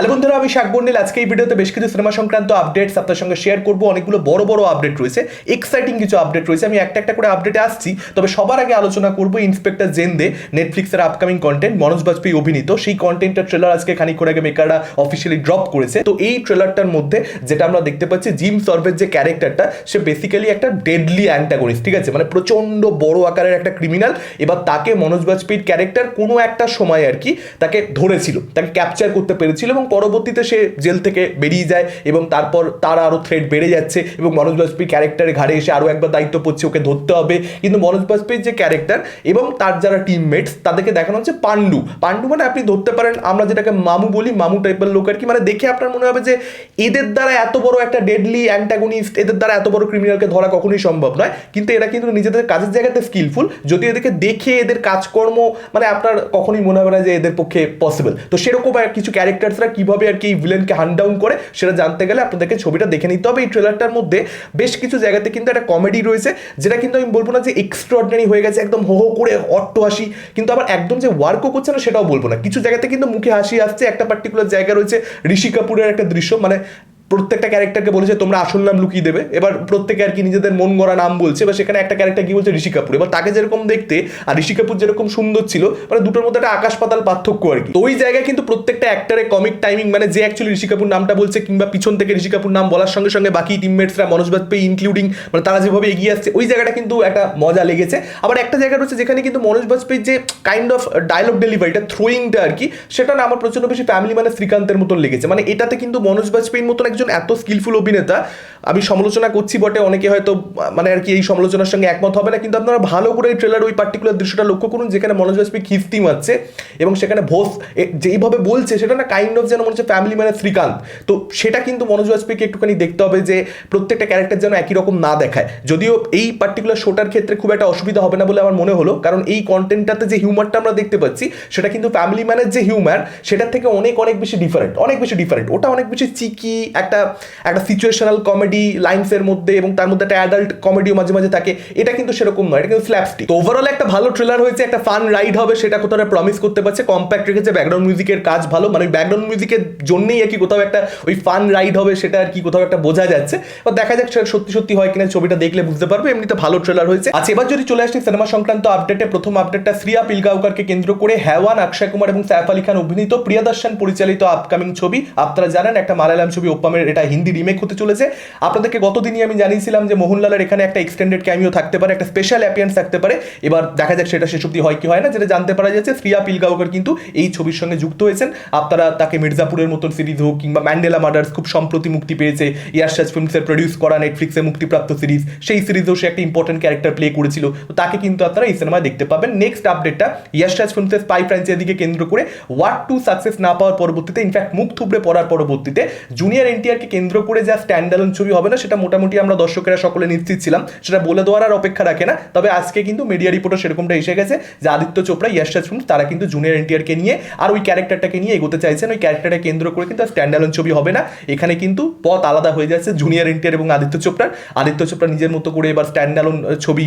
Hello বন্ধুরা, আমি শাক বন্ডিল আজকে এই ভিডিওতে বেশ কিছু সিনেমা সংক্রান্ত আপডেটস আপনার সঙ্গে শেয়ার করব। অনেকগুলো বড় বড় আপডেট রয়েছে। এক্সাইটিং কিছু আপডেট রয়েছে। আমি একটা একটা করে আপডেটে আসছি। তবে সবার আগে আলোচনা করব ইন্সপেক্টর জেন্দে নেটফ্লিক্সের আপকামিং কন্টেন্ট মনোজ বাজপেয়ী অভিনীত। সেই কন্টেন্টের ট্রেলার আজকে খানিক আগে মেকাররা অফিসিয়ালি ড্রপ করেছে। তো এই ট্রেলারটার মধ্যে যেটা আমরা দেখতে পাচ্ছি জিম সর্ভের যে ক্যারেক্টারটা সে বেসিক্যালি একটা ডেডলি অ্যান্টাগনিস্ট ঠিক আছে? মানে প্রচণ্ড বড় আকারের একটা ক্রিমিনাল এবার তাকে মনোজ বাজপেয়ীর ক্যারেক্টার কোনো একটা সময় আর কি তাকে ধরেছিল, তাকে ক্যাপচার করতে পেরেছিল এবং পরবর্তীতে সে জেল থেকে বেরিয়ে যায় এবং তারপর তার আরও থ্রেড বেড়ে যাচ্ছে এবং মনোজ বাজপেয়ীর ক্যারেক্টারের ঘাড়ে এসে আরও একবার দায়িত্ব পড়ছে ওকে ধরতে হবে। কিন্তু মনোজ বাজপেয়ীর যে ক্যারেক্টার এবং তার যারা টিমমেটস তাদেরকে দেখানো হচ্ছে পাণ্ডু পাণ্ডু মানে আপনি ধরতে পারেন, আমরা যেটাকে মামু বলি, মামু টাইপের লোক আর কি। মানে দেখে আপনার মনে হবে যে এদের দ্বারা এত বড় একটা ডেডলি অ্যান্টাগনিস্ট এদের দ্বারা এত বড় ক্রিমিনালকে ধরা কখনোই সম্ভব নয়। কিন্তু এরা কিন্তু নিজেদের কাজের জায়গাতে স্কিলফুল যদি এদেরকে দেখে এদের কাজকর্ম মানে আপনার কখনোই মনে হবে না যে এদের পক্ষে পসিবল তো সেরকম কিছু ক্যারেক্টার্সরা কীভাবে আর কি এই ভিলেনকে হান ডাউন করে, সেটা জানতে গেলে আপনাদেরকে ছবিটা দেখে নিতে হবে। এই ট্রেলারটার মধ্যে বেশ কিছু জায়গাতে কিন্তু একটা কমেডি রয়েছে, যেটা কিন্তু আমি বলব না যে এক্সট্রাঅর্ডিনারি হয়ে গেছে, একদম হো হো করে অট্ট হাসি, কিন্তু আবার একদম যে ওয়ার্কও করছে না, সেটাও বলব না। কিছু জায়গাতে কিন্তু মুখে হাসি আসছে, একটা পার্টিকুলার জায়গা রয়েছে ঋষি কাপুরের একটা দৃশ্য মানে প্রত্যেকটা ক্যারেক্টারকে বলেছে, তোমরা আসল নাম লুকিয়ে দেবে। এবার প্রত্যেকে আর কি নিজেদের মন গড়া নাম বলছে বা সেখানে একটা ক্যারেক্টার কি বলছে, ঋষি কাপুর। এবার তাকে যেরকম দেখতে, আর ঋষি কাপুর যেরকম সুন্দর ছিল মানে দুটোর মধ্যে একটা আকাশ পাতাল পার্থক্য আর কি। ওই জায়গায় কিন্তু প্রত্যেকটা অ্যাক্টারের কমিক টাইমিং মানে যে অ্যাকচুয়ালি ঋষি কাপুর নামটা বলছে, কিংবা পিছন থেকে ঋষি কাপুর নাম বলার সঙ্গে সঙ্গে বাকি টিমমেটসরা মনোজ বাজপেয়ী ইনক্লুডিং মানে তারা যেভাবে এগিয়ে আসছে, ওই জায়গাটা কিন্তু একটা মজা লেগেছে। আবার একটা জায়গা রয়েছে, যেখানে কিন্তু মনোজ বাজপেয়ীর যে কাইন্ড অফ ডায়লগ ডেলিভারিটা থ্রোয়িংটা আর কি, সেটা না আমার প্রচণ্ড বেশি ফ্যামিলি মানে শ্রীকান্তের মতন লেগেছে। মানে এটাতে কিন্তু মনোজ বাজপেয়ীর মতন একজন এত স্কিলফুল অভিনেতা, আমি সমালোচনা করছি বটে, অনেকে হয়তো মানে আর কি এই সমালোচনার সঙ্গে একমত হবে না, কিন্তু আপনারা ভালো করে এই ট্রেলার ওই পার্টিকুলার দৃশ্যটা লক্ষ্য করুন, যেখানে মনোজ বাজপেয়ী খিস্তি মারছে, এবং সেখানে ভোস যেইভাবে বলছে, সেটা না কাইন্ড অফ যেন মনে হচ্ছে ফ্যামিলি মানে শ্রীকান্ত। তো সেটা কিন্তু মনোজ বাজপেয়ীকে একটুখানি দেখতে হবে যে, প্রত্যেকটা ক্যারেক্টার যেন একই রকম না দেখায়। যদিও এই পার্টিকুলার শোটার ক্ষেত্রে খুব একটা অসুবিধা হবে না বলে আমার মনে হলো, কারণ এই কন্টেন্টটাতে যে হিউমারটা আমরা দেখতে পাচ্ছি, সেটা কিন্তু ফ্যামিলি ম্যানের যে হিউমার সেটার থেকে অনেক অনেক বেশি ডিফারেন্ট অনেক বেশি ডিফারেন্ট ওটা অনেক বেশি চিকি একটা একটা সিচুয়েশনাল কমেডি লাইন্সের মধ্যে এবং তার মধ্যে একটা অ্যাডাল্ট কমেডিও মাঝে মাঝে থাকে, এটা কিন্তু সেরকম নয়, এটা কিন্তু স্ল্যাপস্টিক তো ওভারঅল একটা ভালো ট্রেলার হয়েছে, একটা ফান রাইড হবে, সেটা কোথাও প্রমিস করতে পারছে কম্প্যাক্ট রেখেছে ব্যাকগ্রাউন্ড মিউজিকের কাজ ভালো মানে ওই ব্যাকগ্রাউন্ড মিউজিকের জন্যই আর কি কোথাও একটা ওই ফান রাইড হবে, সেটা আর কি কোথাও একটা বোঝা যাচ্ছে। এবার দেখা যাক সেটা সত্যি সত্যি হয় কিনা, ছবিটা দেখলে বুঝতে পারবে, এমনিতে ভালো ট্রেলার হয়েছে। আচ্ছা এবার যদি চলে আসছি সিনেমা সংক্রান্ত আপডেটে প্রথম আপডেটটা শ্রিয়া পিলগাঁওকারকে কেন্দ্র করে হ্যাওয়ান অক্ষয় কুমার এবং সাইফ আলী খান অভিনীত প্রিয়দর্শন পরিচালিত আপকামিং ছবি, আপনারা জানেন, একটা মালায়ালাম ছবি, ওপ্পামের এটা হিন্দি রিমেক হতে চলেছে। আপনাদেরকে গতদিনই আমি জানিয়েছিলাম যে মোহনলালের এখানে একটা এক্সটেন্ডেড ক্যামিও থাকতে পারে, একটা স্পেশাল অ্যাপিয়ান্স থাকতে পারে। এবার দেখা যাক সেটা শেষ অব্দি হয় কি হয় না, যেটা জানতে পারা যাচ্ছে শ্রিয়া পিলগাঁওকর কিন্তু এই ছবির সঙ্গে যুক্ত হয়েছেন। আপনারা তাকে মির্জাপুরের মতন সিরিজ হোক কিংবা ম্যান্ডেলা মার্ডার্স খুব সম্প্রতি মুক্তি পেয়েছে ইয়ারশাজ ফিল্মসের প্রডিউস করা নেটফ্লিক্সে মুক্তিপ্রাপ্ত সিরিজ সেই সিরিজেও সে একটা ইম্পর্টেন্ট ক্যারেক্টার প্লে করেছিল। তো তাকে কিন্তু আপনারা এই সিনেমায় দেখতে পাবেন। নেক্সট আপডেটটা ইয়ারশাজ ফিল্মসের স্পাই ফ্র্যাঞ্চাইজিকে কেন্দ্র করে ওয়াট টু সাকসেস না পাওয়ার পরবর্তীতে ইনফ্যাক্ট মুখ থুবড়ে পড়ার পরবর্তীতে জুনিয়র এনটিআরকে কেন্দ্র করে যা স্ট্যান্ডালন ছবি হবে না, সেটা মোটামুটি আমরা দর্শকেরা সকলে নিশ্চিত ছিলাম। সেটা বলে দেওয়ার আর অপেক্ষা রাখে না। তবে আজকে কিন্তু মিডিয়া রিপোর্টও সেরকমটা এসে গেছে যে আদিত্য চোপড়া ইয়াশরাজ ফিল্ম তারা কিন্তু জুনিয়র এনটিআরকে নিয়ে আর ওই ক্যারেক্টারটাকে নিয়ে এগোতে চাইছেন। ওই ক্যারেক্টারটা কেন্দ্র করে কিন্তু স্ট্যান্ডালন ছবি হবে না। এখানে কিন্তু পথ আলাদা হয়ে যাচ্ছে জুনিয়র এনটিআর এবং আদিত্য চোপড়ার। আদিত্য চোপড়া নিজের মতো করে এবার স্ট্যান্ডালন ছবি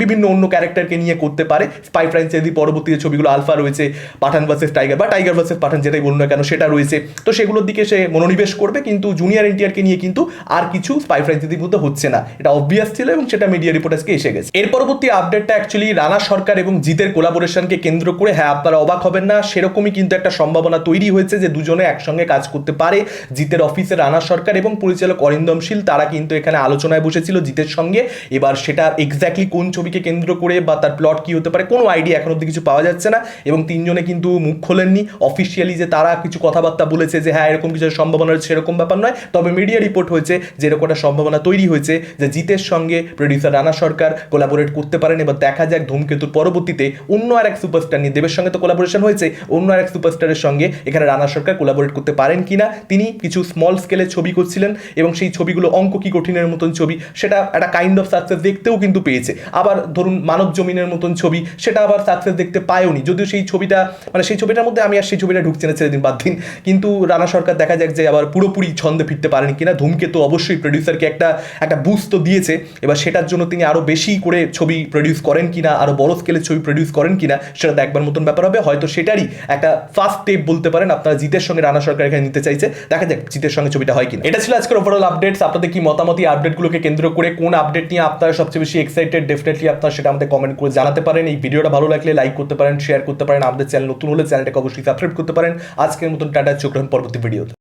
বিভিন্ন অন্য ক্যারেক্টারকে নিয়ে করতে পারে। স্পাই ফ্র্যাঞ্চাইজি পরবর্তী ছবিগুলো আলফা রয়েছে পাঠান ভার্সেস টাইগার বা টাইগার ভার্সেস পাঠান যেটাই বলুন না কেন, সেটা রয়েছে। তো সেগুলোর দিকে সে মনোনিবেশ করবে, কিন্তু জুনিয়র এনটিআরকে নিয়ে কিন্তু আর কিছু স্পাই মধ্যে হচ্ছে না। এটা অবভিয়াস ছিল এবং সেটা মিডিয়া রিপোর্ট আজকে এসে গেছে। এর পরবর্তী আপডেটটা অ্যাকচুয়ালি রানা সরকার এবং জিতের কোলাবোরেশনকে কেন্দ্র করে হ্যাঁ আপনারা অবাক হবেন না, সেরকমই কিন্তু একটা সম্ভাবনা তৈরি হয়েছে যে দুজনে একসঙ্গে কাজ করতে পারে। জিতের অফিসে রানা সরকার এবং পরিচালক অরিন্দম শীল, তারা কিন্তু এখানে আলোচনায় বসেছিল জিতের সঙ্গে। এবার সেটা এক্স্যাক্টলি কোন ছবিকে কেন্দ্র করে বা তার প্লট কি হতে পারে, কোনো আইডিয়া এখন অব্দি কিছু পাওয়া যাচ্ছে না এবং তিনজনে কিন্তু মুখ খোলেননি। অফিসিয়ালি যে তারা কিছু কথাবার্তা বলেছে যে হ্যাঁ এরকম কিছু সম্ভাবনা রয়েছে, সেরকম ব্যাপার নয়, তবে মিডিয়া রিপোর্ট হয়েছে যে এরকম একটা সম্ভাবনা তৈরি হয়েছে যে জিতের সঙ্গে প্রডিউসার রানা সরকার কোলাবোরেট করতে পারেন এবার দেখা যাক ধূমকেতুর পরবর্তীতে অন্য আর এক সুপারস্টার নিয়ে দেবের সঙ্গে তো কোলাবোরেশন হয়েছে, অন্য আর এক সুপারস্টারের সঙ্গে এখানে রানা সরকার কোলাবোরেট করতে পারেন কিনা, তিনি কিছু স্মল স্কেলে ছবি করছিলেন এবং সেই ছবিগুলো অঙ্ক কি কঠিনের মতন ছবি, সেটা একটা কাইন্ড অফ সাকসেস দেখতেও কিন্তু পেয়েছে। আবার ধরুন মানব জমিনের মতন ছবি, সেটা আবার সাকসেস দেখতে পায়ওনি যদিও সেই ছবিটা মানে সেই ছবিটার মধ্যে আমি আর সেই ছবিটা ঢুকছে না, ছেড়ে দিন, বাদ দিন। কিন্তু রানা সরকার দেখা যাক যে আবার পুরোপুরি ছন্দ আনন্দে ফিরতে পারেন কিনা, ধূমকেতু অবশ্যই প্রডিউসারকে একটা একটা বুস্ট তো দিয়েছে। এবার সেটার জন্য তিনি আরও বেশি করে ছবি প্রডিউস করেন কিনা, আরও বড় স্কেলে ছবি প্রডিউস করেন কিনা, সেটা দেখবার মতন ব্যাপার হবে। হয়তো সেটারই একটা ফার্স্ট স্টেপ বলতে পারেন। আপনারা জিতের সঙ্গে রানা সরকার এখানে নিতে চাইছে। দেখা যাক জিতের সঙ্গে ছবিটা হয় কিনা। এটা ছিল আজকের ওভারঅল আপডেটস আপনাদের কি মতামত এই আপডেটগুলোকে কেন্দ্র করে? কোন আপডেট নিয়ে আপনারা সবচেয়ে বেশি এক্সাইটেড ডেফিনেটলি আপনারা সেটা আমাদের কমেন্ট করে জানাতে পারেন। এই ভিডিওটা ভালো লাগলে লাইক করতে পারেন শেয়ার করতে পারেন। আমাদের চ্যানেল নতুন হলে চ্যানেলটাকে অবশ্যই সাবস্ক্রাইব করতে পারেন। আজকের মতন টাটা, চোখ পরবর্তী ভিডিওতে